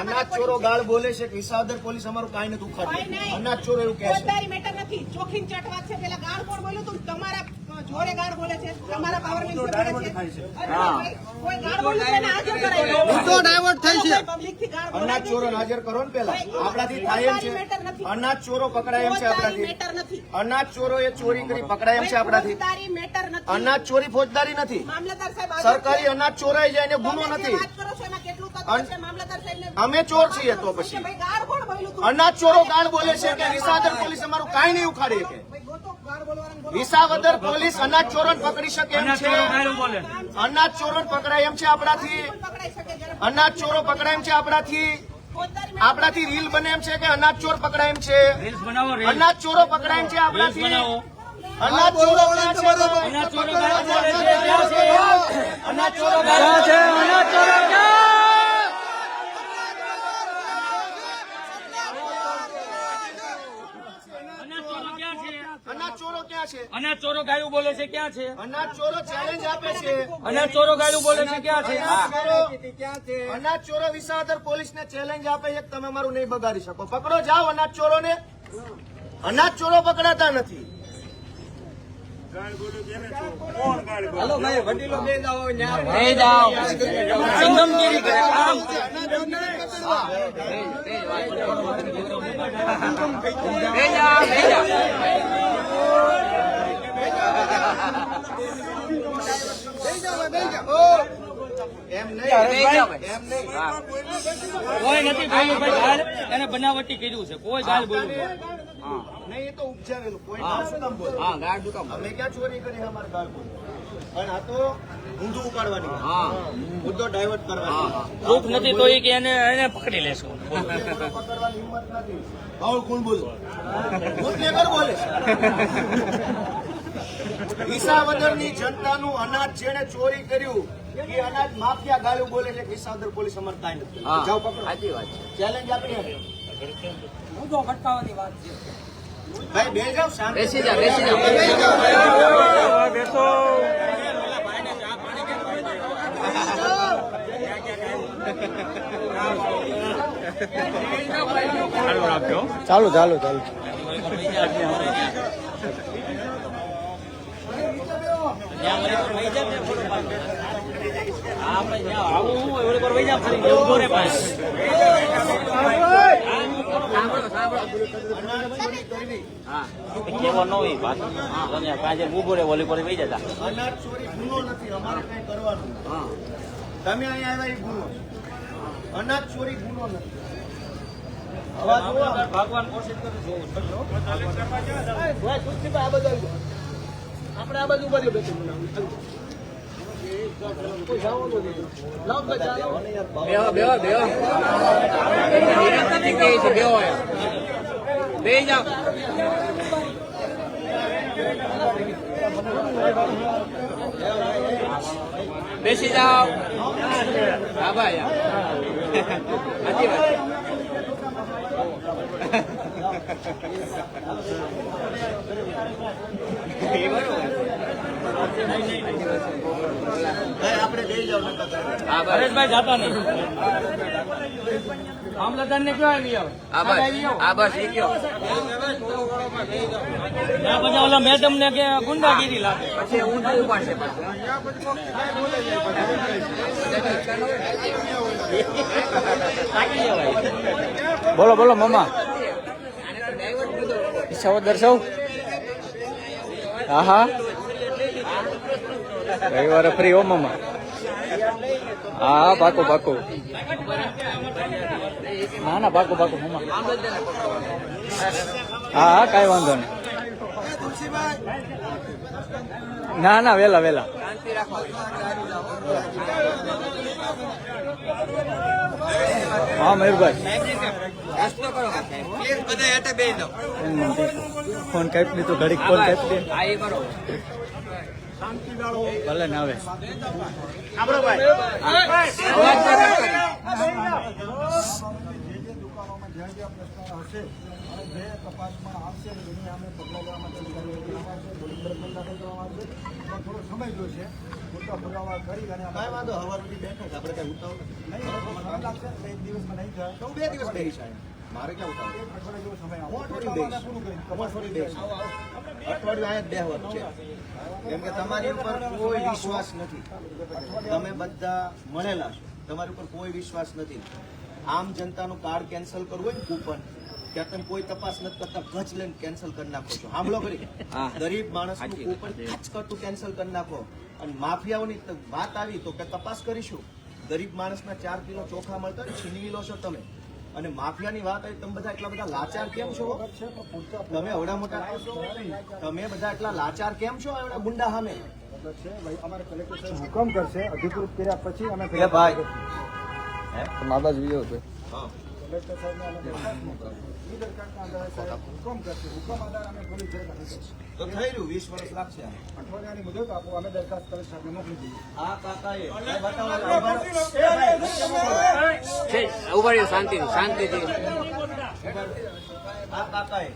અનાજ ચોરો ગાળ બોલે છે કે વિસાવદર પોલીસ અમારું કાંઈ નથી ઉખાડ્યું અનાજ ચોરો એવું કહે છે. મેટર નથી. ચોખીન ચટવા છે પેલા ગાળ કોણ બોલ્યું તું તમારા જોડે ગાળ બોલે છે તમારા પાવર મિનિસ્ટર બોલે છે. કોઈ ગાળ બોલ્યું તો એને હાજર કરાવી મુદ્દો ડાયવર્ટ થાય છે. પબ્લિકથી ગાળ અનાજ ચોરો હાજર કરો ને પેલા. આપણાથી થાય એમ છે. અનાજ ચોરો પકડાય એમ છે ફોજદારી આપણાથી. અનાજ ચોરો એ ચોરી કરી પકડાય એમ છે આપણાથી. અનાજ ચોરી ફોજદારી નથી. મામલતદાર સાહેબ હાજર સરકારી. અનાજ ચોરાઈ જાય એને ગુનો નથી. અમે ચોર છીએ તો પછી. અનાજ ચોરો ગાળ બોલે છે કે વિસાવદર પોલીસ અમારું કાંઈ નહીં ઉખાડી શકે. વિસાવદર પોલીસ અનાજ ચોરો પકડી શકે એમ છે. અનાજ ચોરો પકડાય એમ છે આપણાથી. અનાજ ચોરો પકડાય એમ છે આપણાથી. આપણાથી રીલ બને એમ છે કે અનાજ ચોર પકડાય એમ છે. અનાજ ચોરો પકડાય એમ છે આપણાથી. અનાજ ચોરો અનાજ ચોરો ગાળો બોલે છે ક્યાં છે અનાજ ચોરો ક્યાં છે? અનાજ ચોરો ક્યાં છે અનાજ ચોરો ક્યાં છે અનાજ ચોરો ગાયું બોલે છે ક્યાં છે? અનાજ ચોરો ચેલેન્જ આપે છે. અનાજ ચોરો ગાયું બોલે છે ક્યાં છે? અનાજ ચોરો અનાજ પોલીસ ને પોલીસને ચેલેન્જ આપે છે તમે મારું નહીં બગાડી શકો. પકડો જાઓ અનાજ ચોરોને. અનાજ ચોરો પકડાતા નથી. જાઓ સંગમગીરી કરે. આમ. બે જાઓ બે જાઓ નહીં કોઈ નથી બોલ્યું ભાઈ ગાલ એને બનાવટી કર્યું છે. કોઈ ગાલ બોલ્યું નથી. નહીં એ તો ઉપજાવેલું કોઈ ગાળ શું અમે ક્યાં ચોરી કરી અમારે ગાળ બોલે. પણ આ તો ઊંધું ઉપાડવાની મુદ્દો ડાયવર્ટ કરવાની પ્રૂફ નથી તો એ કે એને એને પકડી લેશું. પકડવાની હિંમત નથી. કોણ બોલે. બોલે. વિસાવદરની જનતાનું અનાજ જેને ચોરી કર્યું એ અનાજ માફિયા ગાળું બોલે છે ઈસાવદર પોલીસ અમારે કાંઈ નથી જાઓ પકડો. ચેલેન્જ આપીએ ભાઈ બે જાઓ શાંત બેસી જા બેસી જા ચાલુ ચાલુ ચાલુ આવું હોય ઓલી પર વહી જા ફરી ઊભો રે પાછો. કેવો ન હોય વાત અને પાછળ ઊભો રે ઓલી પર વહી જતા અનાજ ચોરી ગુનો નથી અમારે કઈ કરવાનું તમે અહીંયા આવ્યા એ ગુનો. અનાજ ચોરી ગુનો નથી. ભગવાન કોશિશ કરું છું આપણે આ બાજુ ઊભા રહ્યો બે ત્રણ મિનિટ. કોઈ જવાનું નથી. લાવો ભાઈ, ચાલો. બેહો બેહો બેહો બે જાઓ બેસી જાઓ હા ભાઈ સાચી વાત એ બરોબર ભાઈ, આપણે બે જાઓ નકર કરે. હા પરેશભાઈ જાતા નહીં મામલતદાર ને કયો આવી પછી ઓલા મેડમ ને કે ગુંડાગીરી લાગે. પછી ઊંધું બોલો બોલો મામા. ઈચ્છાઓ દર્શાવ? હા હા રવિવારે ફ્રી હો, મામા. હા, પાકો પાકો. ના ના, પાકો પાકો, મામા. હા હા, કાંઈ વાંધો નહીં. ના ના, વેલા વેલા. હા, મયુરભાઈ. ફોન કાપી દીધો ઘડીક ફોન કાપી દે. ભલે ના આવે આપડો ભાઈ. પ્રશ્નો હશે અને જે તપાસમાં આવશે ને એની અમે પગલાં લેવા માટે અધિકારીઓ આવશે પોલીસ તરફથી દાખલ કરવામાં આવશે. પણ થોડો સમય જોઈશે. મોટા પુરાવા કરી અને કાંઈ વાંધો હવા સુધી બેઠા આપણે કઈ ઉતાવળ નહીં લાગશે. એક દિવસમાં નહીં થાય તો બે દિવસ બેસી જાય. મારે ક્યાં ઉતાવળ? એક અઠવાડિયા જેવો સમય આવે અઠવાડિયું પૂરું કરી. અઠવાડિયું બેસ અઠવાડિયું અહીંયા જ બેહવાનું છે. કેમ કે તમારી ઉપર કોઈ વિશ્વાસ નથી. તમે બધા મળેલા છો. તમારી ઉપર કોઈ વિશ્વાસ નથી. આમ જનતાનું કાર્ડ કેન્સલ કરવું હોય ને કૂપન ત્યાં તમે કોઈ તપાસ નથી કરતા ગજ લઈને કેન્સલ કરી નાખો છો. સાંભળો કરી ગરીબ માણસનું કૂપન ખાસ કરતું કેન્સલ કરી નાખો. અને માફિયાઓની વાત આવી તો કે તપાસ કરીશું. ગરીબ માણસના ચાર કિલો ચોખા મળતા છીનવી લો છો તમે. અને માફિયાની વાત આવી તમે બધા એટલા બધા લાચાર કેમ છો? તમે એવડા મોટા તમે બધા એટલા લાચાર કેમ છો એવડા ગુંડા સામે? હુકમ કરશે અધિકૃત કર્યા પછી અમે એ ભાઈ જ વિયો છે. તો થઈ રહ્યું વીસ વર્ષ લાગશે અઠવાડિયાની મુદત આપો અમે દરખાસ્ત કલેક્ટર મોકલી દઈએ આ કાકાએ ઊભા રહો. એ ભાઈ, વચ્ચે બોલો. છે ઊભા રહ્યો શાંતિથી શાંતિથી આ કાકાએ.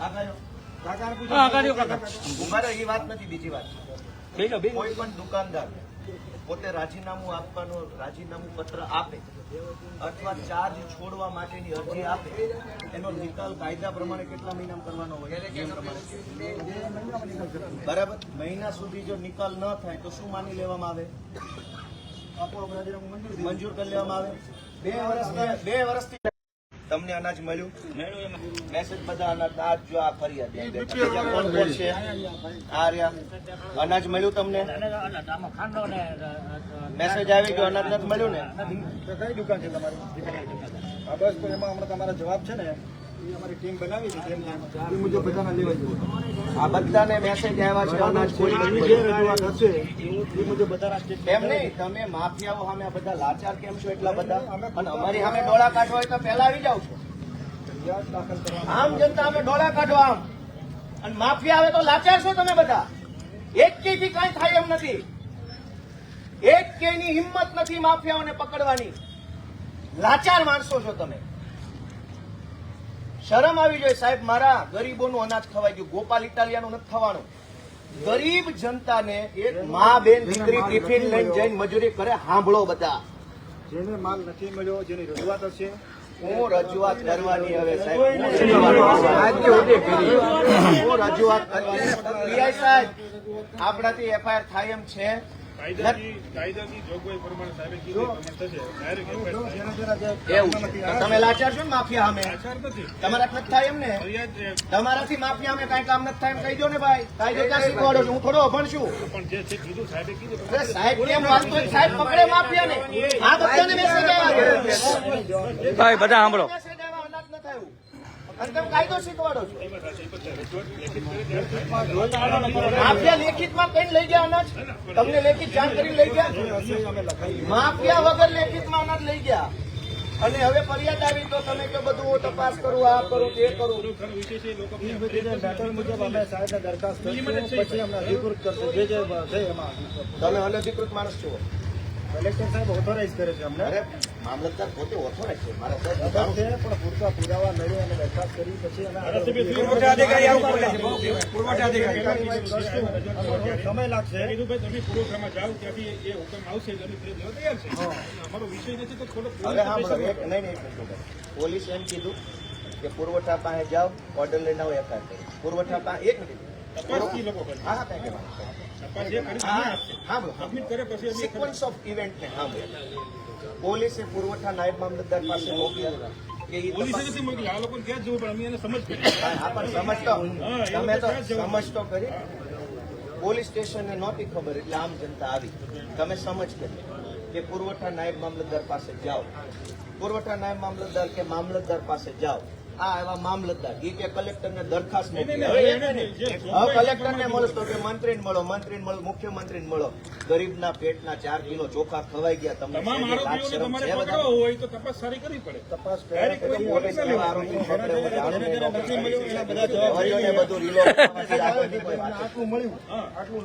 આ કયો? કાકાને પૂછો. હા કર્યો કાકા એ વાત નથી બીજી વાત. કોઈ પણ દુકાનદાર. પોતે રાજીનામું આપવાનો રાજીનામું પત્ર આપે અથવા ચાર્જ છોડવા માટેની અરજી આપે એનો નિકાલ કાયદા પ્રમાણે કેટલા મહિનામાં કરવાનો હોય બરાબર? મહિના સુધી જો નિકાલ ન થાય તો શું માની લેવામાં આવે? મંજૂર કરી લેવામાં આવે? બે વર્ષ બે વર્ષથી તમને અનાજ મળ્યું? મેસેજ બધા અનાજ આ જો આ ફરિયાદ કોણ કોણ છે આ રહ્યા અનાજ મળ્યું તમને? મેસેજ આવી ગયો અનાજ નથી મળ્યું ને? કઈ દુકાન છે તમારી? બસ તો એમાં હમણાં તમારા જવાબ છે ને. એ અમારી ટીમ બનાવી છે તેમ એ મુજબ બધાના લેવા જોઈએ આ બધાને મેસેજ આવ્યા છે એમ નહીં તમે માફિયાઓ સામે આ બધા લાચાર કેમ છો એટલા બધા? અને અમારી સામે ડોળા કાઢવા હોય તો પહેલા આવી જાવ છો. આમ જનતા અમે ડોળા કાઢો આમ. અને માફિયા આવે તો લાચાર છો તમે બધા? એક થી કઈ થાય એમ નથી. એક કે ની હિંમત નથી માફિયાઓને પકડવાની. લાચાર માણસો છો તમે. શરમ આવી જોઈએ સાહેબ મારા ગરીબોનું અનાજ ખવાઈ ગયું ગોપાલ ઇટાલિયાનું નથી થવાનું ગરીબ જનતાને એક મા બેન દીકરી ટિફિન લઈને જઈને મજૂરી કરે સાંભળો બધા. જેને માલ નથી મળ્યો જેની રજૂઆત હશે હું રજૂઆત કરવાની હવે સાહેબ. હું રજૂઆત કરવાની. સાહેબ આપણાથી એફઆઈઆર થાય એમ છે. તમે લાચાર છો ને માફિયા અમે તમારા નથી થાય એમ ને તમારાથી માફિયા અમે કઈ કામ નથી થાય એમ કહી દો ને ભાઈ. કાયદો ક્યાં શીખવાડો છું? હું થોડો અભણ છું. પણ જે છે કીધું સાહેબે સાહેબ કેમ વાત તો સાહેબ પકડે માફિયાને. આ બધાને મેસેજ ભાઈ બધા સાંભળો મેસેજ આવ્યા અનાજ ન થયું અને તમે કાયદો શીખવાડો છો. માફિયા લેખિતમાં કઈ લઈ ગયા અનાજ? તમને લેખિત જાણ કરી લઈ ગયા? માફિયા વગર લેખિતમાં અનાજ લઈ ગયા. અને હવે ફરિયાદ આવી તો તમે કે બધું તપાસ કરું, આ કરું કરું. એ જે મેટર મુજબ અમે સાહેબને દરખાસ્ત પછી અમને અધિકૃત કરશે જે જે છે એમાં તમે અનધિકૃત માણસ છો. કલેક્ટર સાહેબ ઓથોરાઇઝ કરે છે અમને? અરે મામલતદાર પોતે ઓથોરાઇઝ છે. મારા સાહેબ છે પણ પૂરતા પુરાવા મેળવી અને દરખાસ્ત કરી પછી પુરવઠા અધિકારી સમય લાગશે. કીધું તમે પુરવઠામાં જાઓ ત્યાંથી એ હુકમ આવશે એટલે અમે ફરિયાદ તૈયાર છે અમારો વિષય નથી તો થોડો નહીં નહીં એક પોલીસ એમ કીધું કે પુરવઠા પાસે જાઓ ઓર્ડર લઈને આવો એફઆઈઆર કરો. પુરવઠા પાસે એક મિનિટ. તપાસથી લોકો કરે હા હા કાંઈ કહેવાનું તપાસ જે કરી હા તમને આપશે સાંભળો સબમિટ કરે પછી અમે સિક્વન્સ ઓફ ઇવેન્ટ ને સાંભળો પોલીસે પુરવઠા નાયબ મામલતદાર પાસે મોકલ્યા કે ઈ પોલીસે તપાસ- નથી મોકલી આ લોકોને ક્યાં જવું પણ અમે એને સમજ કરી હા, હા, પણ સમજતો હા, એ તમે તો લોકો ક્યાં જવાનું? સમજતો કરી પોલીસ સ્ટેશનને નહોતી ખબર એટલે આમ જનતા આવી તમે સમજ કરી કે પુરવઠા નાયબ મામલતદાર પાસે જાઓ પુરવઠા નાયબ મામલતદાર કે મામલતદાર પાસે જાઓ આ એવા મામલતદાર ઈ કે કલેક્ટરને દરખાસ્ત કલેક્ટરને મળતો કે મંત્રીને મળો મંત્રીને મળો મુખ્યમંત્રીને મળો. ગરીબના પેટના ચાર કિલો ચોખા ખવાઈ ગયા તમને હોય તો તપાસ સારી કરવી પડે. તપાસ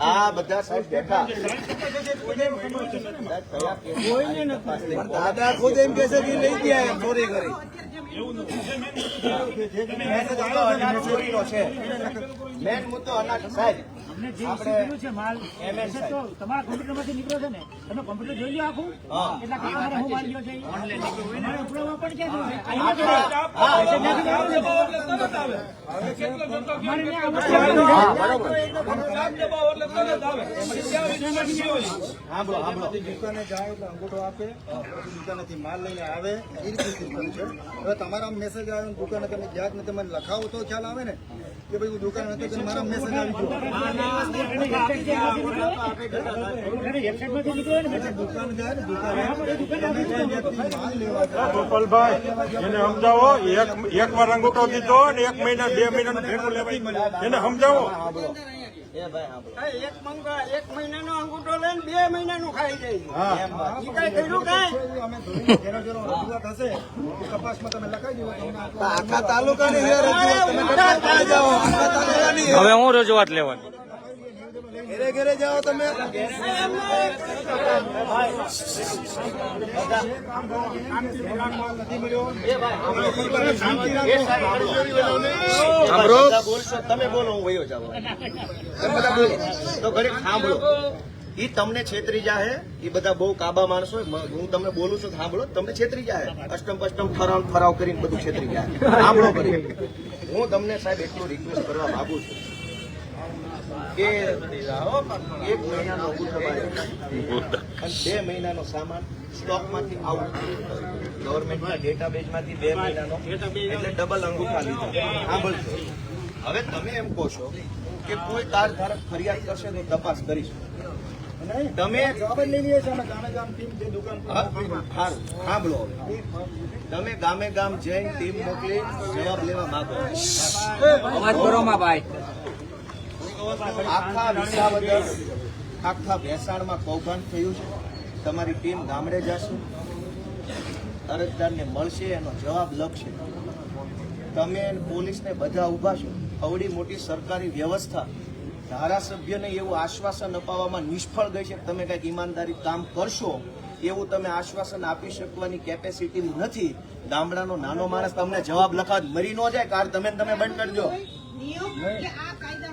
આ બધા સાહેબ બેઠા. દાદા ખુદ એમ કે છે કે લઈ ગયા ચોરી કરી. એવું છે મેન મુદ્દો અનાજ સાહેબ. આપણે છે માલ એમએન તો તમારા કોમ્પ્યુટરમાંથી નીકળ્યો છે ને? તમે કોમ્પ્યુટર જોઈ લો આખું. હા. એટલા તમારે હું માલ ગયો છે મારે ઉપડવામાં પણ સાંભળો દુકાને જાય એટલે અંગૂઠો આપે દુકાનેથી માલ લઈને આવે. એ રીતે સિસ્ટમ છે. હવે તમારા મેસેજ આવ્યો ને દુકાને તમે ગયા જ નથી મને લખાવો તો ખ્યાલ આવે ને? કે ભાઈ હું દુકાન નથી તો મારા મેસેજ આવી ગયો. ગોપાલભાઈ, એને સમજાવો, એક વાર અંગૂઠો દીધો એક મહિના, બે મહિનાનું ભેગું લેવાય. એને સમજાવો. એ ભાઈ એક મંગા એક મહિનાનો અંગૂઠો લઈને બે મહિનાનું ખાઈ જાય. ઈ કાંઈ કર્યું કાંઈ? અમે જેનો જેનો રજૂઆત હશે. તપાસમાં તમે લખાઈ દો આખા તાલુકાની રજૂઆત. તમે જાઓ. આખા તાલુકાની હવે હું રજૂઆત લેવાની. ઘરે ઘરે જાઓ તમે. બોલશો તમે બોલો હું વયો જાવ તમે બધા બોલો. તો ઘડીક સાંભળો. ઈ તમને છેતરી જાહે ઈ બધા બહુ કાબા માણસો હું તમને બોલું છું સાંભળો. તમને છેતરી જાહે. અષ્ટમ પષ્ટમ ઠરાવ ઠરાવ કરીને બધું છેતરી જાય સાંભળો કરી હું તમને સાહેબ એટલું રિક્વેસ્ટ કરવા માંગુ છું. કે એક મહિનાનો અંગૂઠો બાંધી અને બે મહિનાનો સામાન સ્ટોકમાંથી આઉટ ગવર્મેન્ટના ડેટાબેઝમાંથી બે મહિનાનો. એટલે ડબલ અંગૂઠા લીધા સાંભળજો. હવે તમે એમ કહો છો કે કોઈ કાર ધારક ફરિયાદ કરશે તો તપાસ કરીશું. તમે સાંભળો. તમે ગામે ગામ જઈને ટીમ મોકલી જવાબ લેવા માંગો અવાજ ભાઈ. આખા વિસાવદર, આખા ભેસાણમાં કૌભાંડ થયું છે. તમારી ટીમ ગામડે જશે. અરજદારને મળશે, એનો જવાબ લખશે. તમે પોલીસને બધા ઊભા છો. અવડી મોટી સરકારી વ્યવસ્થા. ધારાસભ્યને એવું આશ્વાસન અપાવવામાં નિષ્ફળ ગઈ છે. તમે કંઈક ઈમાનદારી કામ કરશો, એવું તમે આશ્વાસન આપી શકવાની કેપેસિટી નથી. ગામડાનો નાનો માણસ તમને જવાબ લખાવ, મરી ન જાય, કાર તમે તમે બંધ કરજો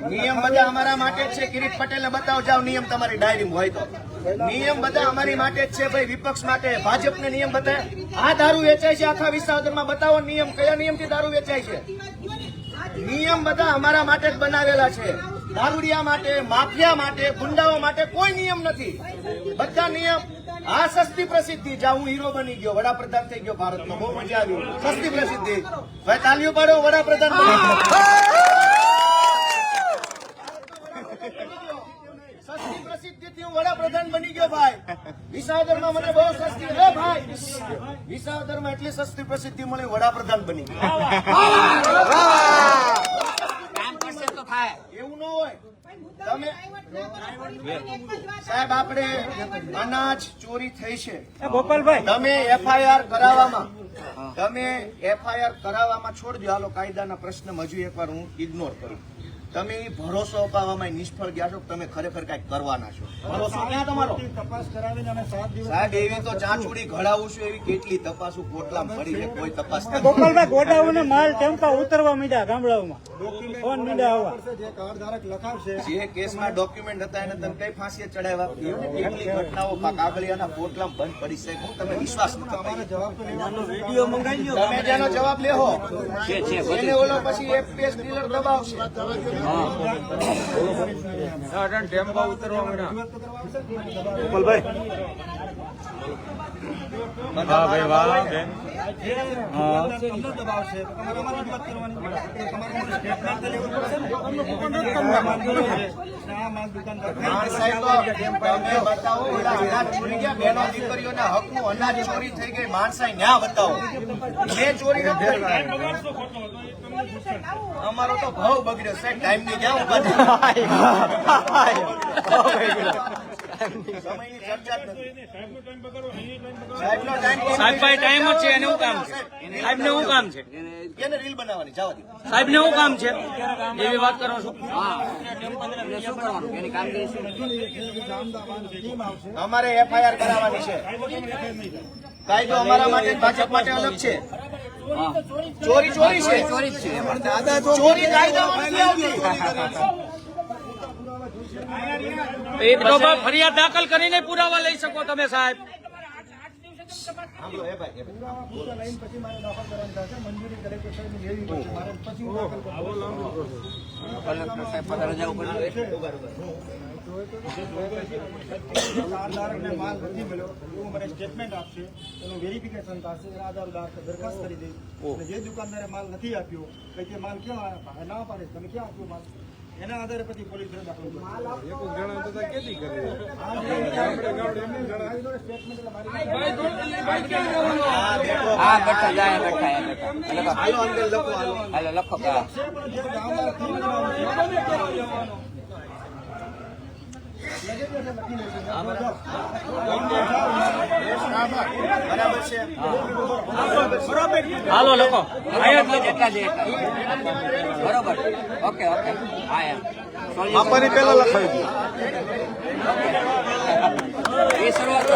નિયમ બધા અમારા માટે જ છે. કિરીટ પટેલને બતાવો જાવ નિયમ તમારી ડાયરીમાં હોય તો. નિયમ બધા અમારી માટે જ છે ભાઈ, વિપક્ષ માટે. ભાજપને નિયમ બતાવે આ દારૂ વેચાય છે, આખા વિસાવદરમાં બતાવો નિયમ. કયા નિયમથી દારૂ વેચાય છે? નિયમ બધા અમારા માટે જ બનાવેલા છે. દારૂડિયા માટે, માફિયા માટે, ગુંડાઓ માટે કોઈ નિયમ નથી. બધા નિયમ. આ સસ્તી પ્રસિદ્ધિ. જ્યાં હું હીરો બની ગયો, વડાપ્રધાન થઈ ગયો ભારતનો બહુ મજા આવી. સસ્તી પ્રસિદ્ધિ. ભાઈ, તાલીઓ પાડો, વડાપ્રધાન બની ગયો. સસ્તી પ્રસિદ્ધિથી હું વડાપ્રધાન બની ગયો ભાઈ. વિસાવદરમાં મને બહુ સસ્તી હે ભાઈ! વિસાવદરમાં એટલી સસ્તી પ્રસિદ્ધિ મળી વડાપ્રધાન બની ગયો. કામ કરશે તો થાય. એવું ન હોય. તમે સાહેબ આપણે અનાજ ચોરી થઈ છે. ગોપાલભાઈ. તમે એફઆઈઆર કરાવવામાં તમે એફઆઈઆર કરાવવામાં છોડજો. હાલો કાયદાના પ્રશ્ન હજુ એકવાર હું ઇગ્નોર કરું. તમે ભરોસો અપાવવામાં નિષ્ફળ ગયા છો તમે ખરેખર કંઈક કરવાના છો? ભરોસો ક્યાં તમારો? તપાસ કરાવીને અમે સાત દિવસ સાહેબ એવી તો ચાંચુડી ઘડાવું છું એવી કેટલી તપાસું કોટલા ભરી છે? કોઈ તપાસ. ગોપાલભાઈ ગોડાઉને માલ ટેમ્પા ઉતરવા મીડા ગામડાઓમાં. ફોન મીડા આવવા જે કાર્ડ ધારક લખાવશે. જે કેસમાં ડોક્યુમેન્ટ હતા એને તમે કઈ ફાંસીએ ચડાવ્યા? કેટલી ઘટનાઓ કાગળિયાના કોટલામાં બંધ પડી છે? હું તમે વિશ્વાસ અમારે જવાબ તો વીડિયો મંગાવી તમે જેનો જવાબ લેહો છે છે એને ઓલો પછી એક પેજ ડીલર દબાવશે. ટેમ્પો ઉતરવા માંડ્યા. રજૂઆત તો કરવા આવશે ને, કોઈને દબાવ ગોપાલભાઈ હા ભાઈ વાહ. બેન ને અનાજ ચોરી થઈ ગઈ માણસાઈ ન્યા બતાવો મેં ચોરી અમારો તો ભાવ બગડ્યો સાહેબ ટાઈમની ક્યાં ઊભા સમયની ચર્ચા જ નથી. સાહેબનો ટાઈમ સાહેબભાઈ ટાઈમ જ છે એને શું કામ છે. સાહેબને શું કામ છે? એને રીલ બનાવવાની જવા દો. સાહેબને શું કામ છે? એવી વાત કરો છો? હા. એટલે શું કરવાનું? એની કામગીરી શું? અમારે એફઆઈઆર કરાવવાની છે. કાયદો અમારા માટે ભાજપ માટે અલગ છે. ચોરી ચોરી છે. ચોરી છે. કાયદામાં બા ફરિયાદ દાખલ કરીને પુરાવા લઈ શકો તમે સાહેબ. એ એ માલ નથી મળ્યો. એવું મને સ્ટેટમેન્ટ આપશે. એનું વેરિફિકેશન થશે. એના આધારે દરખાસ્ત કરી અને જે દુકાનદારે માલ નથી આપ્યો કે તે માલ ક્યાં? ના પાડે? તમે ક્યાં આપ્યો માલ? એના આધારે પછી પોલીસ ફરિયાદ દાખલ લખો હાલો લોકો બરોબર. Okay okay. હા યાર આપણને પેલા લખાવી દો. એ શરૂઆત